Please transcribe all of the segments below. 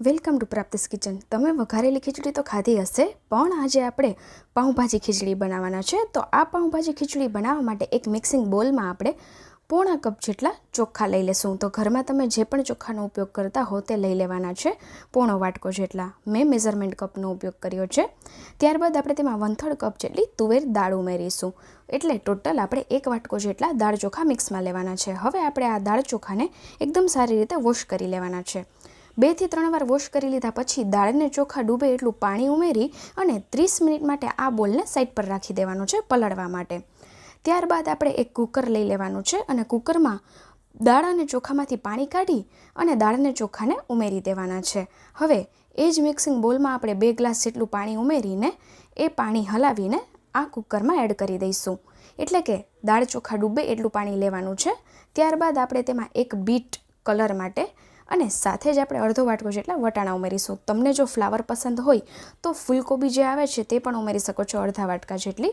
Welcome to પ્રાપ્તિસ kitchen. તમે વઘારેલી ખીચડી તો ખાધી હશે, પણ આજે આપણે પાઉંભાજી ખીચડી બનાવવાના છે. તો આ પાઉંભાજી ખીચડી બનાવવા માટે એક મિક્સિંગ બોલમાં આપણે પોણા કપ જેટલા ચોખ્ખા લઈ લેશું. તો ઘરમાં તમે જે પણ ચોખાનો ઉપયોગ કરતા હો તે લઈ લેવાના છે. પોણો વાટકો જેટલા મેં મેઝરમેન્ટ કપનો ઉપયોગ કર્યો છે. ત્યારબાદ આપણે તેમાં વન કપ જેટલી તુવેર દાળ ઉમેરીશું. એટલે ટોટલ આપણે એક વાટકો જેટલા દાળ ચોખા મિક્સમાં લેવાના છે. હવે આપણે આ દાળ ચોખાને એકદમ સારી રીતે વોશ કરી લેવાના છે. બેથી ત્રણ વાર વોશ કરી લીધા પછી દાળને ચોખા ડૂબે એટલું પાણી ઉમેરી અને ત્રીસ મિનિટ માટે આ બોલને સાઈડ પર રાખી દેવાનું છે પલળવા માટે. ત્યારબાદ આપણે એક કુકર લઈ લેવાનું છે અને કુકરમાં દાળ અને ચોખામાંથી પાણી કાઢી અને દાળને ચોખાને ઉમેરી દેવાના છે. હવે એ જ મિક્સિંગ બોલમાં આપણે બે ગ્લાસ જેટલું પાણી ઉમેરીને એ પાણી હલાવીને આ કુકરમાં એડ કરી દઈશું. એટલે કે દાળ ચોખા ડૂબે એટલું પાણી લેવાનું છે. ત્યારબાદ આપણે તેમાં એક બીટ કલર માટે અને સાથે જ આપણે અડધો વાટકો જેટલા વટાણા ઉમેરીશું. તમને જો ફ્લાવર પસંદ હોય તો ફૂલકોબી જે આવે છે તે પણ ઉમેરી શકો છો અડધા વાટકા જેટલી.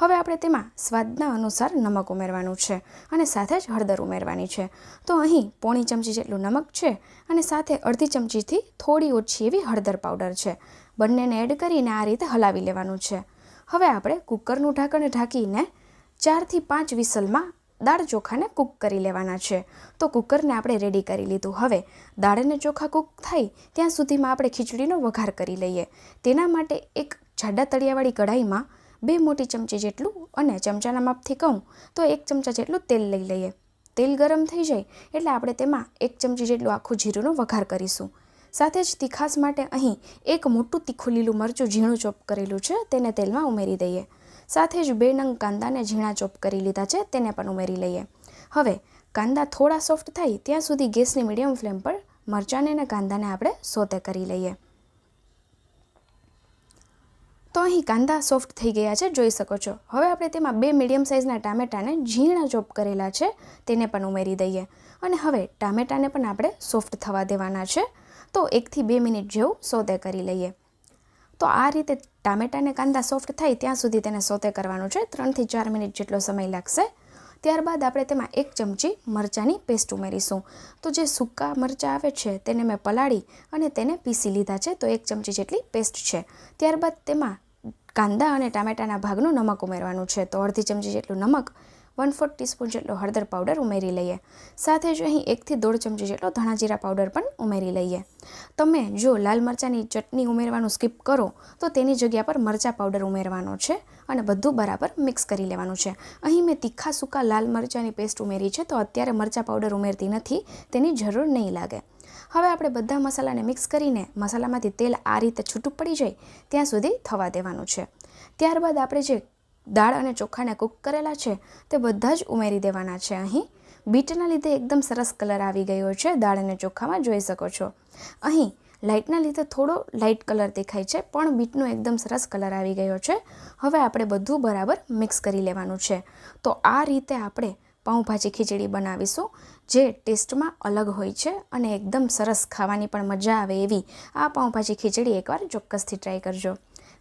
હવે આપણે તેમાં સ્વાદના અનુસાર નમક ઉમેરવાનું છે અને સાથે જ હળદર ઉમેરવાની છે. તો અહીં પોણી ચમચી જેટલું નમક છે અને સાથે અડધી ચમચીથી થોડી ઓછી એવી હળદર પાવડર છે. બંનેને એડ કરીને આ રીતે હલાવી લેવાનું છે. હવે આપણે કુકરનું ઢાંકણ ઢાંકીને ચારથી પાંચ વિસલમાં દાળ ચોખાને કૂક કરી લેવાના છે. તો કુકરને આપણે રેડી કરી લીધું. હવે દાળ અને ચોખા કૂક થાય ત્યાં સુધીમાં આપણે ખીચડીનો વઘાર કરી લઈએ. તેના માટે એક જાડા તળિયાવાળી કઢાઈમાં બે મોટી ચમચી જેટલું અને ચમચાના માપથી કહું તો એક ચમચા જેટલું તેલ લઈ લઈએ. તેલ ગરમ થઈ જાય એટલે આપણે તેમાં એક ચમચી જેટલું આખું જીરુંનો વઘાર કરીશું. સાથે જ તીખાસ માટે અહીં એક મોટું તીખું લીલું મરચું ઝીણું ચોપ કરેલું છે, તેને તેલમાં ઉમેરી દઈએ. સાથે જ બે નંગ કાંદાને ઝીણા ચોપ કરી લીધા છે, તેને પણ ઉમેરી લઈએ. હવે, કાંદા થોડા સોફ્ટ થાય ત્યાં સુધી ગેસની મીડિયમ ફ્લેમ પર મરચાંને અને કાંદાને આપણે સોતે કરી લઈએ. તો અહીં કાંદા સોફ્ટ થઈ ગયા છે, જોઈ શકો છો. હવે આપણે તેમાં બે મીડિયમ સાઇઝના ટામેટાને ઝીણા ચોપ કરેલા છે, તેને પણ ઉમેરી દઈએ. અને હવે ટામેટાને પણ આપણે સોફ્ટ થવા દેવાના છે. તો એકથી બે મિનિટ જેવું સોતે કરી લઈએ. તો આ રીતે ટામેટાને કાંદા સોફ્ટ થાય ત્યાં સુધી તેને સોતે કરવાનું છે. ત્રણથી ચાર મિનિટ જેટલો સમય લાગશે. ત્યારબાદ આપણે તેમાં એક ચમચી મરચાંની પેસ્ટ ઉમેરીશું. તો જે સૂકા મરચાં આવે છે તેને મેં પલાળી અને તેને પીસી લીધા છે. તો એક ચમચી જેટલી પેસ્ટ છે. ત્યારબાદ તેમાં કાંદા અને ટામેટાના ભાગનું નમક ઉમેરવાનું છે. તો અડધી ચમચી જેટલું નમક વન ફોર્થ ટીસ્પૂન જેટલો હળદર પાવડર ઉમેરી લઈએ. સાથે જ અહીં એકથી દોઢ ચમચી જેટલો ધાણા જીરા પાવડર પણ ઉમેરી લઈએ. તમે જો લાલ મરચાંની ચટણી ઉમેરવાનું સ્કીપ કરો, તો તેની જગ્યા પર મરચાં પાવડર ઉમેરવાનો છે અને બધું બરાબર મિક્સ કરી લેવાનું છે. અહીં મેં તીખા સૂકા લાલ મરચાંની પેસ્ટ ઉમેરી છે, તો અત્યારે મરચાં પાવડર ઉમેરતી નથી, તેની જરૂર નહીં લાગે. હવે આપણે બધા મસાલાને મિક્સ કરીને મસાલામાંથી તેલ આ રીતે છૂટું પડી જાય, ત્યાં સુધી થવા દેવાનું છે. ત્યારબાદ આપણે જે દાળ અને ચોખાને કૂક કરેલા છે, તે બધા જ ઉમેરી દેવાના છે. અહીં બીટના લીધે એકદમ સરસ કલર આવી ગયો છે. દાળ અને ચોખામાં જોઈ શકો છો. અહીં લાઇટના લીધે થોડો લાઇટ કલર દેખાય છે, પણ બીટનો એકદમ સરસ કલર આવી ગયો છે. હવે આપણે બધું બરાબર મિક્સ કરી લેવાનું છે. તો આ રીતે આપણે પાઉંભાજી ખીચડી બનાવીશું, જે ટેસ્ટમાં અલગ હોય છે અને એકદમ સરસ ખાવાની પણ મજા આવે એવી. આ પાઉંભાજી ખીચડી એકવાર ચોક્કસથી ટ્રાય કરજો.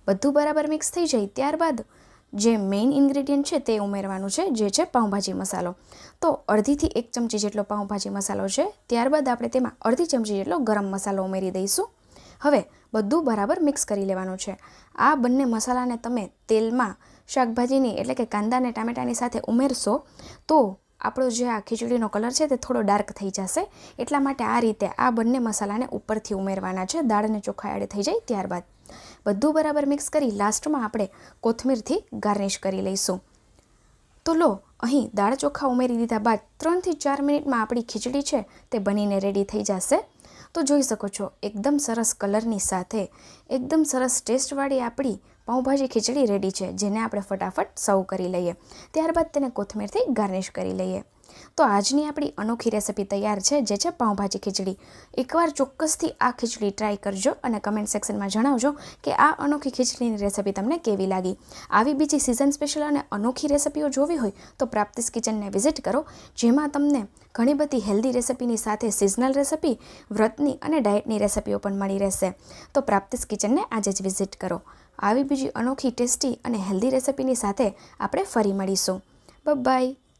બધું બરાબર મિક્સ થઈ જાય ત્યારબાદ જે મેઇન ઇન્ગ્રેડિયન્ટ છે તે ઉમેરવાનું છે, જે છે પાઉંભાજી મસાલો. તો અડધીથી એક ચમચી જેટલો પાઉંભાજી મસાલો છે, ત્યારબાદ આપણે તેમાં અડધી ચમચી જેટલો ગરમ મસાલો ઉમેરી દઈશું. હવે બધું બરાબર મિક્સ કરી લેવાનું છે. આ બંને મસાલાને તમે તેલમાં શાકભાજીની એટલે કે કાંદા અને ટામેટાની સાથે ઉમેરશો, તો આપણો જે આ ખીચડીનો કલર છે તે થોડો ડાર્ક થઈ જશે. એટલા માટે આ રીતે આ બંને મસાલાને ઉપરથી ઉમેરવાના છે. દાળ અને ચોખા એડ થઈ જાય ત્યારબાદ. બધું બરાબર મિક્સ કરી લાસ્ટમાં આપણે કોથમીરથી ગાર્નિશ કરી લઈશું. તો લો, અહીં દાળ ચોખા ઉમેરી દીધા બાદ ત્રણથી ચાર મિનિટમાં આપણી ખીચડી છે તે બનીને રેડી થઈ જશે. તો જોઈ શકો છો, એકદમ સરસ કલરની સાથે એકદમ સરસ ટેસ્ટવાળી આપણી પાઉંભાજી ખીચડી રેડી છે, જેને આપણે ફટાફટ સર્વ કરી લઈએ. ત્યારબાદ તેને કોથમીરથી ગાર્નિશ કરી લઈએ. તો આજની આપણી અનોખી રેસિપી તૈયાર છે, જે છે પાઉંભાજી ખીચડી. એકવાર ચોક્કસથી આ ખીચડી ટ્રાય કરજો અને કમેન્ટ સેક્શનમાં જણાવજો કે આ અનોખી ખીચડીની રેસિપી તમને કેવી લાગી. આવી બીજી સિઝન સ્પેશિયલ અને અનોખી રેસિપીઓ જોવી હોય તો પ્રાપ્તિસ કિચનને વિઝિટ કરો, જેમાં તમને ઘણી બધી હેલ્ધી રેસિપીની સાથે સિઝનલ રેસિપી, વ્રતની અને ડાયટની રેસિપીઓ પણ મળી રહેશે. તો પ્રાપ્તિસ કિચનને આજે જ વિઝિટ કરો. આવી બીજી અનોખી ટેસ્ટી અને હેલ્ધી રેસિપીની સાથે આપણે ફરી મળીશું. Bye